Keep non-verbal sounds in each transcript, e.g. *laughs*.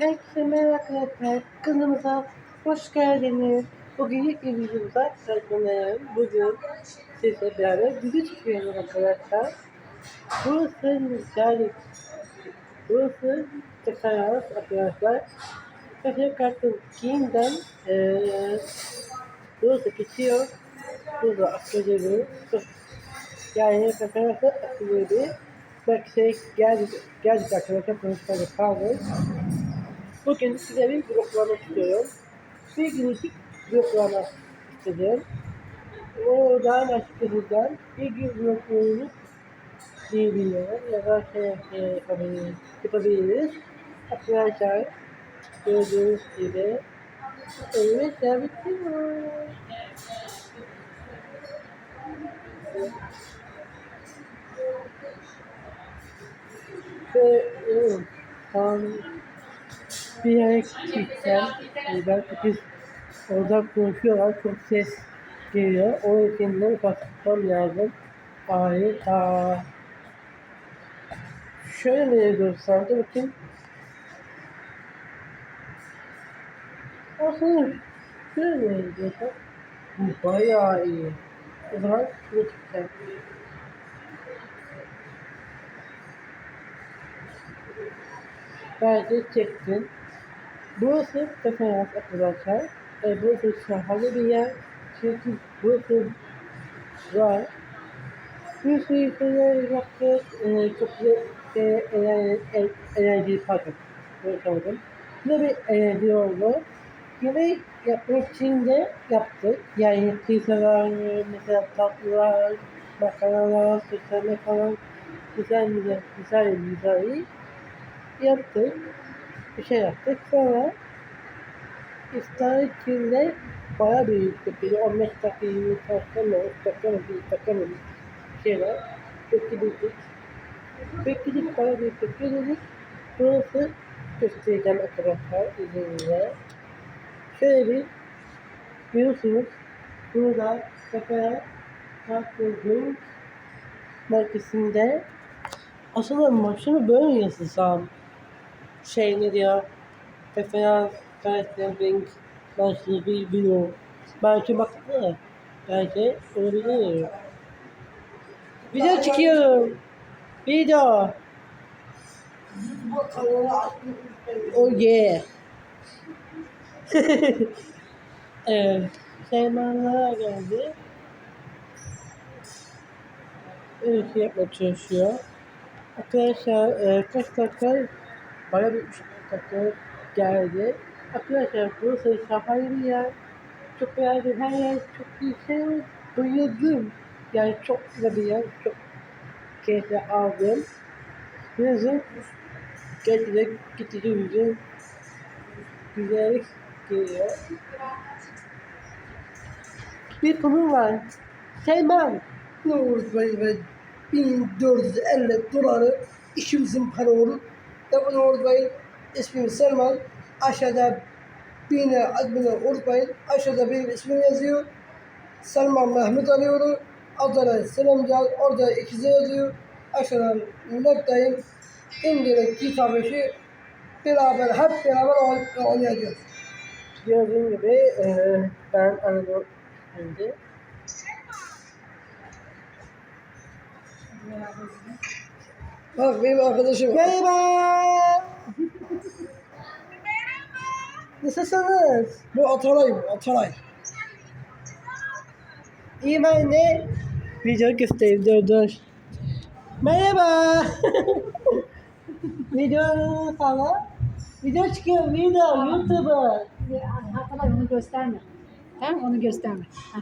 Herkese merhaba arkadaşlar. Kanalımıza hoş geldiniz. Bugün ilk bir videomuza karşınızdayım. Bugün sizle beraber video çekiyoruz arkadaşlar. Burası yani burası Tekrarız arkadaşlar. Kafe kartın giyimden eee burası geçiyor. Burada akıllı yani Tekrarız akıllı Belki şey geldi, geldik arkadaşlar konuşmada kaldık. Bugün size bir bloklama istiyorum. Bir günlük bloklama istedim. O daha yüzden bir gün bloklamayı diyebiliyorum ya da şey, şey yapabiliriz. yapabiliriz. Arkadaşlar gördüğünüz gibi evet bitti mi? Ve evet, tam bir yere gitsem, e, belki biz orada konuşuyorlar, çok ses geliyor. O yüzden kapatmam lazım. Harika. Şöyle mi gösterdi bakayım. Aslında şöyle göster? Bu bayağı iyi. O zaman şunu çıkacağım. Bence çektim. Burası referans arkadaşlar. E, burası şahane bir yer. Çünkü burası var. Bir sürü şeyler yaptık. E, çok güzel e, eğlenceli, e, eğlenceli pardon. Böyle bir eğlenceli oldu. Yemek yapmak için de yaptık. Yani pizzalar, mesela tatlılar, makarnalar, süsleme falan güzel güzel güzel güzel yaptık. Bir şey yaptık. Sonra iftar için de bayağı büyüktü. Bir 15 dakika, 20 dakika mı, 30 dakika mı, 1 dakika mı bir şeyler. Bekledik. Bekledik, bayağı büyük bekledik. Burası göstereceğim arkadaşlar izninizle. Şöyle bir biliyorsunuz burada Sefer Kalkız'ın merkezinde aslında maçını böyle yazılsam şey ne diyor? Referans karakterin başlığı bir video belki baktı belki olabilir video çekiyorum. Video. Oh *laughs* yeah evet Seymanlara geldi. Öyle şey yapmaya çalışıyor. Arkadaşlar e, kaç dakika baya bir dakika geldi. Arkadaşlar burası şahane bir yer. Çok beğendim. Her yer çok güzel. Bayıldım. Yani çok güzel bir yer. Çok keyifli aldım. Birazın gerçekten gidici güzellik geliyor. Bir konu var. Selman. Ne olur böyle ben 1450 doları işimizin para olur. Bunu unutmayın. İsmim Selman. Aşağıda beni adını unutmayın. Aşağıda benim ismim yazıyor. Selman Mehmet Alioğlu. Adana Selamcal. Orada ikizi yazıyor. Aşağıdan noktayım. İndirek kitap işi beraber hep beraber oyn- oynayacağız. Gördüğün gibi e, ben Anadolu şimdi Bak benim arkadaşım. Merhaba. Nasılsınız? Bu Atalay, Atalay. İyi ben de video göstereyim dur dur. Merhaba. *laughs* video falan. Video çıkıyor video YouTube'a. Hatırlay onu gösterme. Tamam onu gösterme. Ha.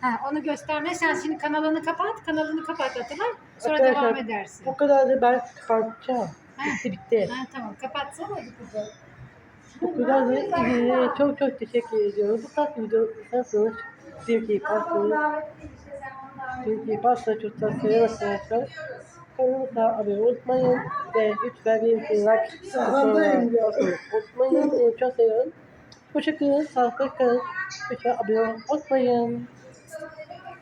Ha onu gösterme. Sen şimdi kanalını kapat. Kanalını kapat Hatırlay. Sonra Arkadaşlar, devam edersin. Bu kadar da ben kalkacağım. Ha. Bitti bitti. Ha, tamam kapatsana hadi kızım. Bu kadar da iyi. Çok çok teşekkür ediyorum. Bu tarz video isterseniz Türkiye Pasta'yı Türkiye Pasta çok tavsiye arkadaşlar. Kanalımıza abone olmayın ve lütfen benim için like unutmayın. Çok seviyorum. Hoşçakalın, sağlıklı kalın. Lütfen abone olmayın.